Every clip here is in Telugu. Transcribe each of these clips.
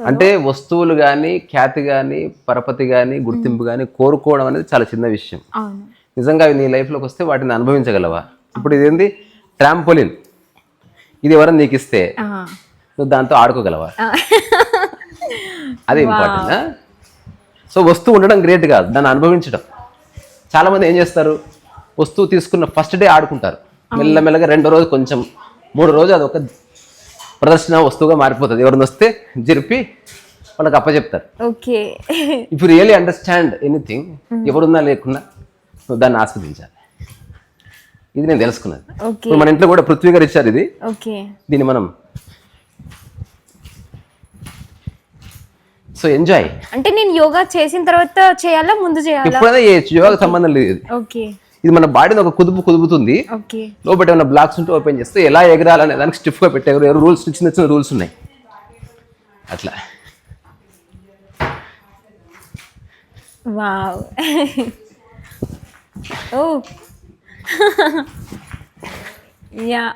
అంటే వస్తువులు కానీ ఖ్యాతి కానీ పరపతి కానీ గుర్తింపు కానీ కోరుకోవడం అనేది చాలా చిన్న విషయం. నిజంగా అవి నీ లైఫ్లోకి వస్తే వాటిని అనుభవించగలవా? ఇప్పుడు ఇదేంది ట్రాంపోలిన్. ఇది ఎవరైనా నీకు ఇస్తే. నువ్వు దాంతో ఆడుకోగలవా. అది ఇంపార్టెంట్ సో వస్తువు ఉండడం గ్రేట్ కాదు దాన్ని అనుభవించడం. చాలామంది ఏం చేస్తారు? వస్తువు తీసుకున్న ఫస్ట్ డే ఆడుకుంటారు. మెల్లమెల్లగా రెండో రోజు కొంచెం మూడో రోజు అది ఒక ప్రదర్శన వస్తువుగా మారిపోతుంది. ఎవరిని వస్తే జరిపి వాళ్ళకి అప్పచెప్తారు okay. If really understand anything ఎవరున్నా లేకున్నా నువ్వు దాన్ని ఆస్వాదించాలి. ఇది నేను తెలుసుకున్నది. ఇప్పుడు మన ఇంట్లో కూడా పృథ్వీ గారు ఇచ్చారు ఇది. ఓకే. దీన్ని మనం సో ఎంజాయ్ అంటే నేను యోగా చేసిన తర్వాత చేయాలా ముందు చేయాలా? ఎప్పుడైనా ఏ యోగాకు సంబంధం లేదు. ఓకే. ఇది మన బాడీని ఒక కుదుపు కుదుపుతుంది. లోపల ఏమైనా బ్లాక్స్ ఉంటే ఓపెన్ చేస్తే ఎలా ఎగరాలనే దానికి స్టిఫ్గా పెట్టారు ఎవరు రూల్స్ చిన్న చిన్న రూల్స్ ఉన్నాయి. అట్లా. వావ్. ఓ. యా.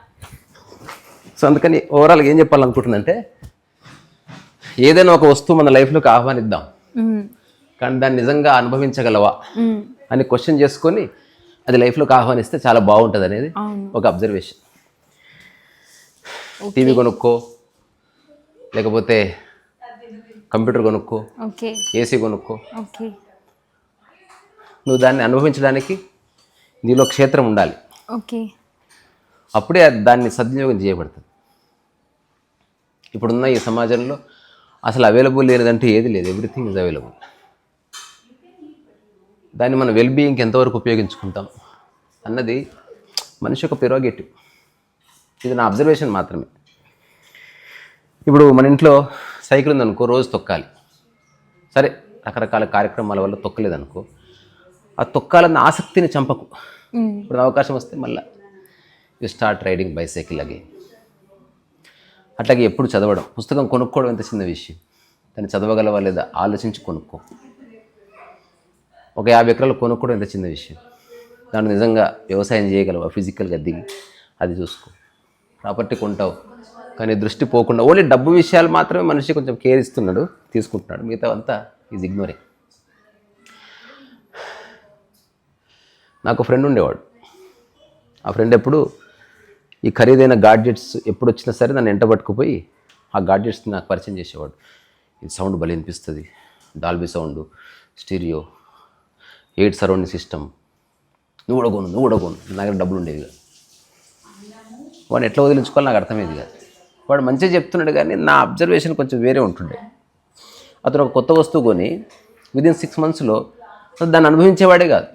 సో అందుకని ఓవరాల్గా ఏం చెప్పాలనుకుంటున్నానంటే ఏదైనా ఒక వస్తువు మన లైఫ్లోకి ఆహ్వానిద్దాం. కానీ దాన్ని నిజంగా అనుభవించగలవా అని క్వశ్చన్ చేసుకొని అది లైఫ్లోకి ఆహ్వానిస్తే చాలా బాగుంటుంది అనేది ఒక అబ్జర్వేషన్ టీవీ కొనుక్కో లేకపోతే కంప్యూటర్ కొనుక్కో ఏసీ కొనుక్కో. ఓకే. నువ్వు దాన్ని అనుభవించడానికి నీలో క్షేత్రం ఉండాలి. ఓకే. అప్పుడే అది దాన్ని సద్వినియోగం చేయబడుతుంది. ఇప్పుడున్న ఈ సమాజంలో అసలు అవైలబుల్ లేనిదంటే ఏది లేదు. ఎవ్రీథింగ్ ఇస్ అవైలబుల్ దాన్ని మన వెల్ బీయింగ్కి ఎంతవరకు ఉపయోగించుకుంటాం అన్నది మనిషి యొక్క పెరోగేటివ్ ఇది నా అబ్జర్వేషన్ మాత్రమే. ఇప్పుడు మన ఇంట్లో సైకిల్ ఉందనుకో రోజు తొక్కాలి. సరే రకరకాల కార్యక్రమాల వల్ల తొక్కలేదనుకో ఆ తొక్కాలన్న ఆసక్తిని చంపకు. ఇప్పుడు అవకాశం వస్తే మళ్ళీ you start riding bicycle again అట్లాగే ఎప్పుడు చదవడం. పుస్తకం కొనుక్కోవడం ఎంత చిన్న విషయం. దాన్ని చదవగలవా లేదా ఆలోచించి కొనుక్కో. ఒక యాభై ఎకరాలు కొనుక్కోవడం ఎంత చిన్న విషయం. దాన్ని నిజంగా వ్యవసాయం చేయగలవా? ఫిజికల్గా దిగి అది చూసుకో. ప్రాపర్టీ కొంటావు కానీ దృష్టి పోకుండా ఓన్లీ డబ్బు విషయాలు మాత్రమే మనిషి కొంచెం కేర్ ఇస్తున్నాడు తీసుకుంటున్నాడు. మిగతా అంతా ఈజ్ ఇగ్నోరింగ్ నాకు ఫ్రెండ్ ఉండేవాడు. ఆ ఫ్రెండ్ ఎప్పుడు ఈ ఖరీదైన గాడ్జెట్స్ ఎప్పుడు వచ్చినా సరే నన్ను ఎంట పట్టుకుపోయి ఆ గాడ్జెట్స్ నాకు పరిచయం చేసేవాడు. ఇది సౌండ్ బలి అనిపిస్తుంది Dolby sound stereo eight surrounding system. నువ్వు కూడా కొను నువ్వు కూడా కొను. నా దగ్గర డబ్బులు ఉండేవి కాదు. వాడిని ఎట్లా వదిలించుకోవాలి నాకు అర్థమైంది కాదు. వాడు మంచిగా చెప్తున్నాడు కానీ నా అబ్జర్వేషన్ కొంచెం వేరే ఉంటుండే. అతను ఒక కొత్త వస్తువు కొని విదిన్ సిక్స్ మంత్స్లో దాన్ని అనుభవించేవాడే కాదు.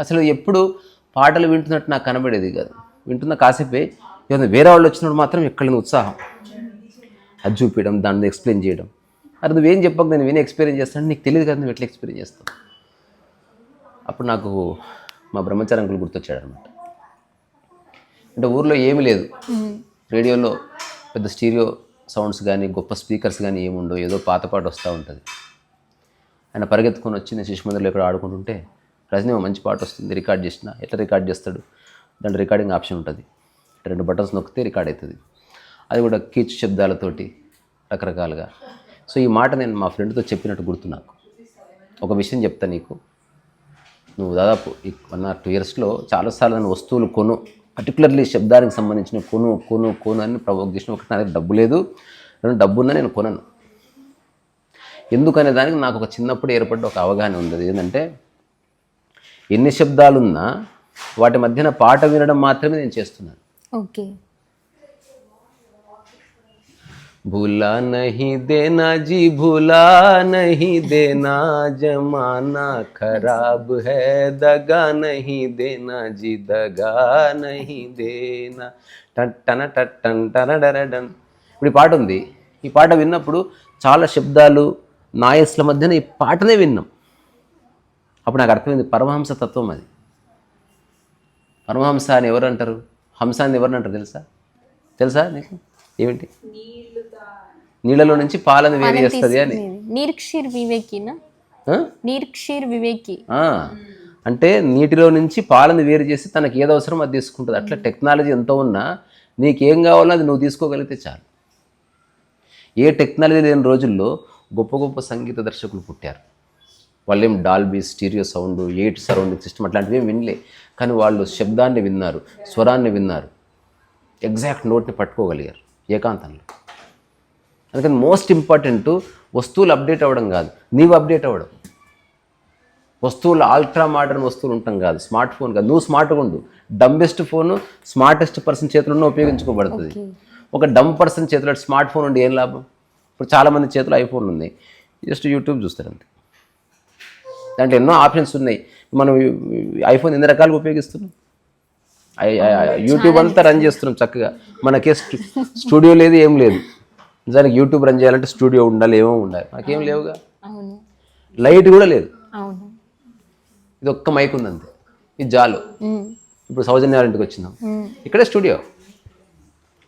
అసలు ఎప్పుడు పాటలు వింటున్నట్టు నాకు కనబడేది కాదు. వింటున్న కాసేపే ఏదైనా వేరే వాళ్ళు వచ్చినప్పుడు మాత్రం ఎక్కడ ఉత్సాహం. అది చూపించడం దాన్ని ఎక్స్ప్లెయిన్ చేయడం. అది నువ్వేం చెప్పక నేను విని ఎక్స్పీరియన్స్ చేస్తాను. నీకు తెలియదు కదా నువ్వు ఎట్లా ఎక్స్పీరియన్స్ చేస్తావు. అప్పుడు నాకు మా బ్రహ్మచారి అంకులు గుర్తొచ్చాడు అనమాట అంటే ఊర్లో ఏమీ లేదు. రేడియోలో పెద్ద స్టీరియో సౌండ్స్ కానీ గొప్ప స్పీకర్స్ కానీ ఏముండవు. ఏదో పాత పాట వస్తూ ఉంటుంది. ఆయన పరిగెత్తుకొని వచ్చి నేను శిశు మందిర్లో ఇక్కడ ఆడుకుంటుంటే రజనీ మంచి పాట వస్తుంది రికార్డ్ చేసిన. ఎట్లా రికార్డ్ చేస్తాడు? దాంట్లో రికార్డింగ్ ఆప్షన్ ఉంటుంది. రెండు బటన్స్ నొక్కితే రికార్డ్ అవుతుంది అది కూడా కీచు శబ్దాలతోటి రకరకాలుగా. సో ఈ మాట నేను మా ఫ్రెండ్తో చెప్పినట్టు గుర్తు నాకు. ఒక విషయం చెప్తా నీకు. నువ్వు దాదాపు వన్ ఆర్ టూ ఇయర్స్లో చాలాసార్లు నన్ను వస్తువులు కొను పర్టికులర్లీ శబ్దానికి సంబంధించిన కొను కొను కొను అని ప్రవోక్ చేసిన ఒకటి నా దగ్గర డబ్బు లేదు. రెండు డబ్బు ఉన్నా నేను కొనను. ఎందుకనే దానికి నాకు ఒక చిన్నప్పుడు ఏర్పడ్డ ఒక అవగాహన ఉంది ఏంటంటే ఎన్ని శబ్దాలున్నా వాటి మధ్యన పాట వినడం మాత్రమే నేను చేస్తున్నాను. ఓకే. भूला नहीं देना जी भूला नहीं देना जमाना खराब है दगा नहीं देना जी दगा नहीं देना టన్ టన టన్ టనడరడన్ ఇప్పుడు ఈ పాట ఉంది ఈ పాట విన్నప్పుడు చాలా శబ్దాలు నాయస్ల మధ్యన ఈ పాటనే విన్నాం అప్పుడు నాకు అర్థమైంది పరమహంస తత్వం అది పరమహంస అని ఎవరు అంటారు హంస అని ఎవరిని అంటారు తెలుసా తెలుసా నీకు ఏమిటి? నీళ్ళలో నుంచి పాలను వేరు చేస్తుంది అని. నీర్క్షీర్ వివేకినా? నీర్క్షీర్ వివేకి. ఆ, అంటే నీటిలో నుంచి పాలను వేరు చేసి తనకి ఏది అవసరం అది తీసుకుంటుంది. అట్లా టెక్నాలజీ ఎంత ఉన్నా నీకేం కావాలో అది నువ్వు తీసుకోగలిగితే చాలు. ఏ టెక్నాలజీ లేని రోజుల్లో గొప్ప గొప్ప సంగీత దర్శకులు పుట్టారు. వాళ్ళేం Dolby stereo sound eight surrounding system అట్లాంటివి ఏం వినలే. కానీ వాళ్ళు శబ్దాన్ని విన్నారు స్వరాన్ని విన్నారు. ఎగ్జాక్ట్ నోట్ని పట్టుకోగలిగారు. ఏకాంతంలో. అందుకని మోస్ట్ ఇంపార్టెంట్ వస్తువులు అప్డేట్ అవ్వడం కాదు. నీవు అప్డేట్ అవ్వడం. వస్తువులు అల్ట్రా మోడర్న్ వస్తువులు ఉంటాం కాదు. స్మార్ట్ ఫోన్ కాదు. నువ్వు స్మార్ట్గా ఉండు. డంబెస్ట్ ఫోన్ స్మార్టెస్ట్ పర్సన్ చేతిలోనే ఉపయోగించుకోబడుతుంది. ఒక డమ్ పర్సన్ చేతిలో స్మార్ట్ ఫోన్ ఉండి ఏం లాభం? ఇప్పుడు చాలామంది చేతిలో ఐఫోన్ ఉంది. జస్ట్ యూట్యూబ్ చూస్తారు అంతే. దాంట్లో ఎన్నో ఆప్షన్స్ ఉన్నాయి. మనం ఐఫోన్ ఎన్ని రకాలుగా ఉపయోగిస్తున్నాం? యూట్యూబ్ అంతా రన్ చేస్తున్నాం చక్కగా. మనకే స్టూ- స్టూడియో లేదు ఏం లేదు. నిజానికి యూట్యూబ్ రన్ చేయాలంటే స్టూడియో ఉండాలి ఏమో ఉండాలి. నాకేం లేవుగా? లైట్ కూడా లేదు. ఇది ఒక్క మైక్ ఉంది అంతే ఇది జాలు. ఇప్పుడు సౌజన్య వాళ్ళ ఇంటికి వచ్చినాం. మ్మ్. ఇక్కడే స్టూడియో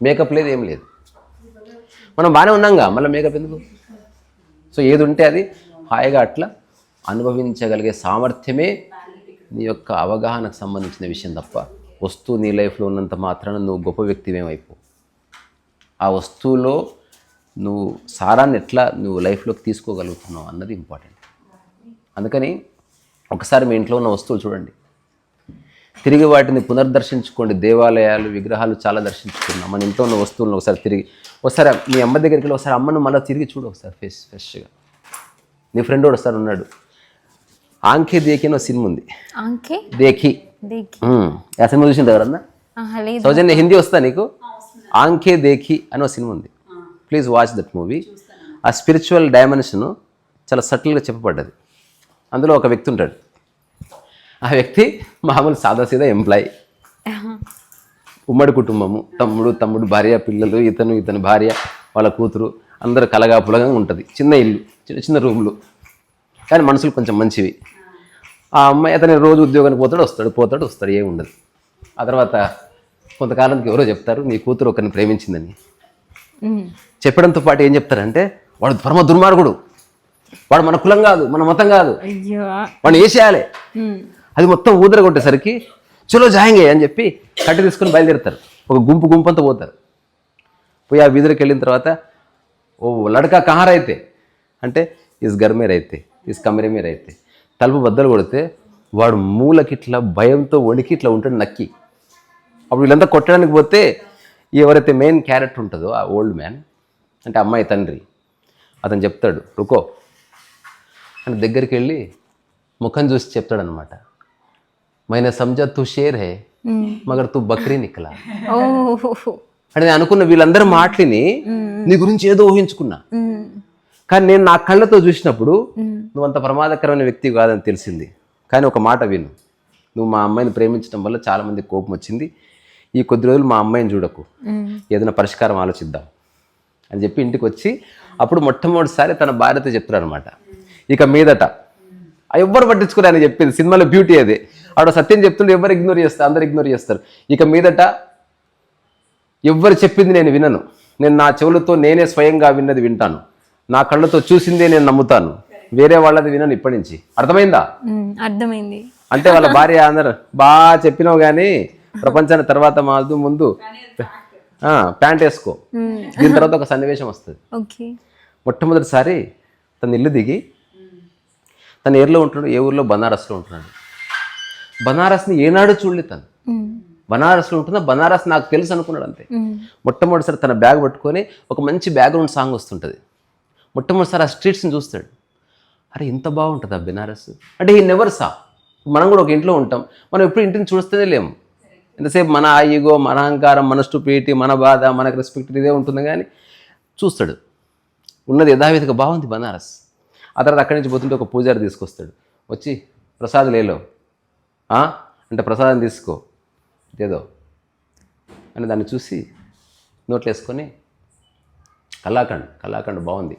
మేకప్ లేదు ఏం లేదు. మనం బాగానే ఉన్నాంగా. మళ్ళీ మేకప్ ఎందుకు? సో ఏది ఉంటే అది హాయిగా అట్లా అనుభవించగలిగే సామర్థ్యమే నీ యొక్క అవగాహనకు సంబంధించిన విషయం తప్ప. వస్తువు నీ లైఫ్లో ఉన్నంత మాత్రాన నువ్వు గొప్ప వ్యక్తివేమైపో ఆ వస్తువులో నువ్వు సారాన్ని ఎట్లా నువ్వు లైఫ్లోకి తీసుకోగలుగుతున్నావు అన్నది ఇంపార్టెంట్. అందుకని ఒకసారి మీ ఇంట్లో ఉన్న వస్తువులు చూడండి. తిరిగి వాటిని పునర్దర్శించుకోండి. దేవాలయాలు విగ్రహాలు చాలా దర్శించుకున్నాం మన ఇంట్లో ఉన్న వస్తువులను ఒకసారి తిరిగి ఒకసారి మీ అమ్మ దగ్గరికి వెళ్ళి ఒకసారి అమ్మను మళ్ళీ తిరిగి చూడు ఒకసారి ఫేస్ ఫ్రెష్గా నీ ఫ్రెండ్ కూడా ఒకసారి ఉన్నాడు. ఆంఖే దేకి అని ఒక సినిమా ఉంది. ఆంకే దేఖి. ఆ సినిమా చూసింది ఎవరన్నా? సౌజన్య హిందీ వస్తా నీకు? ఆంఖే దేఖి అని ఒక సినిమా ఉంది. ప్లీజ్ వాచ్ దట్ మూవీ ఆ స్పిరిచువల్ డైమెన్షన్ చాలా సటిల్గా చెప్పబడ్డది. అందులో ఒక వ్యక్తి ఉంటాడు. ఆ వ్యక్తి మామూలు సాదాసీదా ఎంప్లాయీ ఉమ్మడి కుటుంబము. తమ్ముడు తమ్ముడు భార్య పిల్లలు ఇతను ఇతని భార్య వాళ్ళ కూతురు అందరూ కలగాపులగా ఉంటుంది. చిన్న ఇల్లు చిన్న చిన్న రూమ్లు. కానీ మనుషులు కొంచెం మంచివి. ఆ అమ్మాయి అతని రోజు ఉద్యోగానికి పోతాడు వస్తాడు పోతాడు వస్తాడు ఏమి ఉండదు. ఆ తర్వాత కొంతకాలానికి ఎవరో చెప్తారు నీ కూతురు ఒకరిని ప్రేమించిందని. చెప్పడంతో పాటు ఏం చెప్తారంటే వాడు పరమ దుర్మార్గుడు. వాడు మన కులం కాదు మన మతం కాదు. వాడిని వేసేయాలి మ్మ్. అది మొత్తం ఊదర కొట్టేసరికి చలో జాయింగే అని చెప్పి కట్టి తీసుకొని బయలుదేరుతారు. ఒక గుంపు గుంపు అంతా పోతారు. పోయి ఆ వీధిలోకి వెళ్ళిన తర్వాత ఓ లడకా కహార్ అయితే అంటే ఇస్ గర్మే రైతే ఇస్ కమరే మీద అయితే తలుపు బద్దలు కొడితే వాడు మూలకి ఇట్లా భయంతో వణికి ఇట్లా ఉంటాడు నక్కి. అప్పుడు వీళ్ళంతా కొట్టడానికి పోతే ఎవరైతే మెయిన్ క్యారెక్టర్ ఉంటుందో ఆ ఓల్డ్ మ్యాన్ అంటే అమ్మాయి తండ్రి అతను చెప్తాడు రుకో. అని దగ్గరికి వెళ్ళి ముఖం చూసి చెప్తాడనమాట మైనే సంజా తూ షేర్ హే. మగర్ తూ బక్రీ నిక్కలా ఓహో అంటే నేను అనుకున్న వీళ్ళందరి మాటలిని నీ గురించి ఏదో ఊహించుకున్నా. కానీ నేను నా కళ్ళతో చూసినప్పుడు. నువ్వు అంత ప్రమాదకరమైన వ్యక్తి కాదని తెలిసింది. కానీ ఒక మాట విను. నువ్వు మా అమ్మాయిని ప్రేమించడం వల్ల చాలామంది కోపం వచ్చింది. ఈ కొద్ది రోజులు మా అమ్మాయిని చూడకు. ఏదైనా పరిష్కారం ఆలోచిద్దాం అని చెప్పి ఇంటికి వచ్చి అప్పుడు మొట్టమొదటిసారి తన భార్యతో చెప్తాడు అనమాట ఇక మీదట ఎవ్వరు పట్టించుకుని ఆయన చెప్పింది. సినిమాలో బ్యూటీ అదే. ఆవిడ సత్యం చెప్తుంటే ఎవరు ఇగ్నోర్ చేస్తారు అందరు ఇగ్నోర్ చేస్తారు. ఇక మీదట ఎవ్వరు చెప్పింది నేను వినను. నేను నా చెవులతో నేనే స్వయంగా విన్నది వింటాను. నా కళ్ళతో చూసిందే నేను నమ్ముతాను. వేరే వాళ్ళది వినను ఇప్పటి నుంచి. అర్థమైందా. అర్థమైంది. అంటే వాళ్ళ భార్య అందరు బాగా చెప్పినావు కానీ ప్రపంచాన్ని తర్వాత మాదు ముందు ఆ, ప్యాంట్ వేసుకో. దీని తర్వాత ఒక సన్నివేశం వస్తుంది. మొట్టమొదటిసారి తన ఇల్లు దిగి తన ఏర్లో ఉంటున్నాడు ఏ ఊర్లో? బనారస్లో ఉంటున్నాడు. బనారస్ని ఏనాడు చూడలేదు తను. బనారస్లో ఉంటుందా బనారస్ నాకు తెలుసు అనుకున్నాడు అంతే. మొట్టమొదటిసారి తన బ్యాగ్ పట్టుకొని ఒక మంచి బ్యాక్గ్రౌండ్ సాంగ్ వస్తుంటుంది. మొట్టమొదటిసారి ఆ స్ట్రీట్స్ని చూస్తాడు. అరే ఇంత బాగుంటుందా బెనారస్. అంటే ఈ నెవర్ సా మనం కూడా ఒక ఇంట్లో ఉంటాం. మనం ఎప్పుడు ఇంటిని చూస్తేనే లేము. ఎంతసేపు మన ఈగో మన అహంకారం మన స్టూపిటీ మన బాధ మనకు రెస్పెక్ట్ ఇదే ఉంటుంది కానీ చూస్తాడు. ఉన్నది యథావిధిగా బాగుంది బనారస్. ఆ తర్వాత అక్కడి నుంచి పోతుంటే ఒక పూజారి తీసుకొస్తాడు. వచ్చి ప్రసాద్ లేలో? అంటే ప్రసాదం తీసుకో. ఏదో అని దాన్ని చూసి నోట్లు వేసుకొని కళాఖండ్ కళాఖండ్ బాగుంది.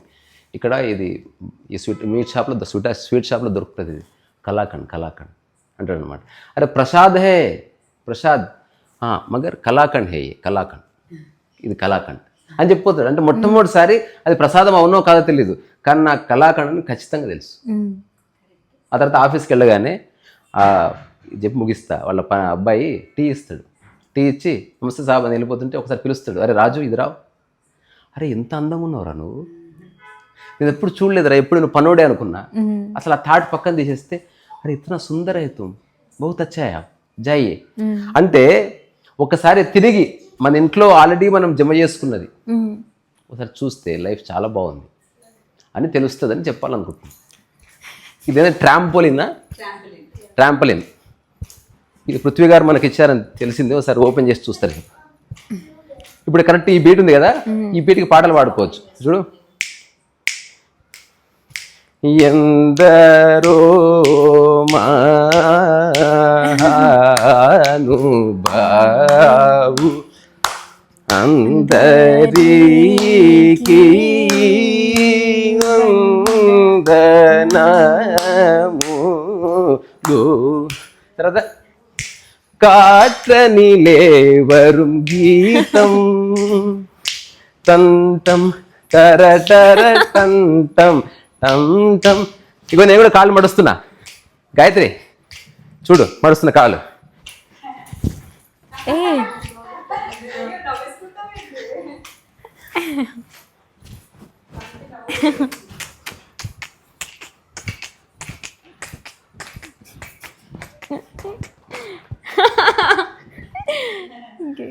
ఇక్కడ ఇది ఈ స్వీట్ మీట్ షాప్లో స్వీట్ స్వీట్ షాప్లో దొరుకుతుంది ఇది. కలాకండ్ కలాకండ్ అంటాడు అనమాట అరే ప్రసాద్ హే ప్రసాద్. "ఆ, మగర్ కలాకండ్ హే ये, కలాకండ్ ఇది కలాకండ్ అని చెప్పిపోతాడు. అంటే మొట్టమొదటిసారి అది ప్రసాదం అవునో కాదో తెలియదు కానీ నాకు కలాకండ్ అని ఖచ్చితంగా తెలుసు. ఆ తర్వాత ఆఫీస్కి వెళ్ళగానే చెప్పి ముగిస్తా. వాళ్ళ అబ్బాయి టీ ఇస్తాడు. టీ ఇచ్చి నమస్తే సాబ్ అని వెళ్ళిపోతుంటే ఒకసారి పిలుస్తాడు. అరే రాజు ఇది రావు. అరే ఎంత అందంగా ఉన్నావురా నువ్వు. నేను ఎప్పుడు చూడలేదురా ఎప్పుడు నువ్వు పనోడే అనుకున్నా. అసలు ఆ థాట్ పక్కన తీసేస్తే అరే ఇతన సుందర హై తుమ్ బహుత్ అచ్చాయా జాయే. అంటే ఒకసారి తిరిగి మన ఇంట్లో ఆల్రెడీ మనం జమ చేసుకున్నది. ఒకసారి చూస్తే లైఫ్ చాలా బాగుంది. అని తెలుస్తుందని చెప్పాలనుకుంటున్నాను ఇదేనా ట్రాంపోలినా ట్రాంపోలిన్ ఇది పృథ్వీ గారు మనకి ఇచ్చారని తెలిసింది ఒకసారి ఓపెన్ చేసి చూస్తారు ఇప్పుడు కరెక్ట్ ఈ బీట్ ఉంది కదా? ఈ బీట్కి పాటలు పాడుకోవచ్చు చూడు. ఎందరో మానుభావు అందరికీ వందనము తర్వాత காற்றனிலே வரும் கீதம். தந்தம் தர தர தந்தம். టం టం ఇగో నేను కూడా కాళ్ళు మడుస్తున్నా. గాయత్రి చూడు మడుస్తున్న కాళ్ళు. ఏ. ఓకే